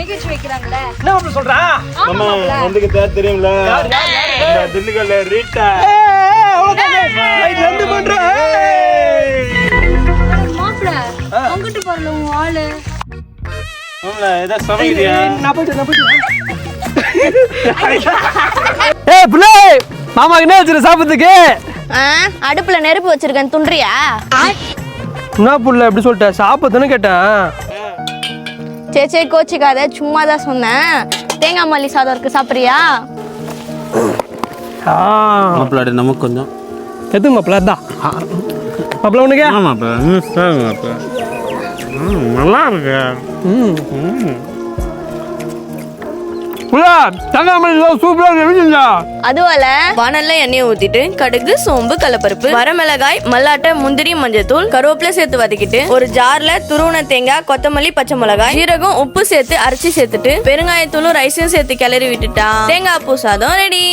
நிகழ்ச்சி என்ன சொல்றா? ஆமா. வந்துக்கு தேர் தெரியும்ல? இந்த திண்டுக்கல்ல ரீட்டா. ஏய், அவ்வளவுதாங்க. நைட் ரெண்டு பண்றேன் மாப்பிள அங்கிட்டு பாருல உன் ஆளு. ஏதோ சமைக்கிறியா? நான் போயிட்டு நான் போயிட்டு ஏய் பிள்ளை மாமாக்கு என்ன வச்சிரு சாப்பிட்றதுக்கு? ஆ, அடுப்புல நெருப்பு வச்சிருக்கேன் துன்றியா என்ன புள்ள எப்படி சொல்லிட்ட? சாப்பிட்றதுன்னு கேட்டேன். சே சே கோச்சிக்காத சும்மா தான் சொன்னேன். தேங்காய் மல்லி சாதம் இருக்கு சாப்பிட்றியா? ஆ. மாப்பிள்ளாடி நமக்கு கொஞ்சம். எதுக்கு மாப்பிள்ள? அதான் மாப்பிள்ள உனக்கு? ஆமாப்பா ம் சரிங்கப்பா ம் நல்லா இருக்கு. ம். அதுவால வானல்ல எண்ணெய் ஊத்திட்டு கடுகு சோம்பு கலப்பருப்பு வரமிளகாய் மல்லாட்டை முந்திரி மஞ்சத்தூள் கருவேப்பிலை சேர்த்து வதக்கிட்டு ஒரு ஜார்ல துருவன தேங்காய் கொத்தமல்லி பச்சை மிளகாய் ஜீரகம் உப்பு சேர்த்து அரைச்சி சேர்த்துட்டு பெருங்காயத்தூளும் ரைஸும் சேர்த்து கிளறி விட்டுட்டா தேங்காய் பூ சாதம் ரெடி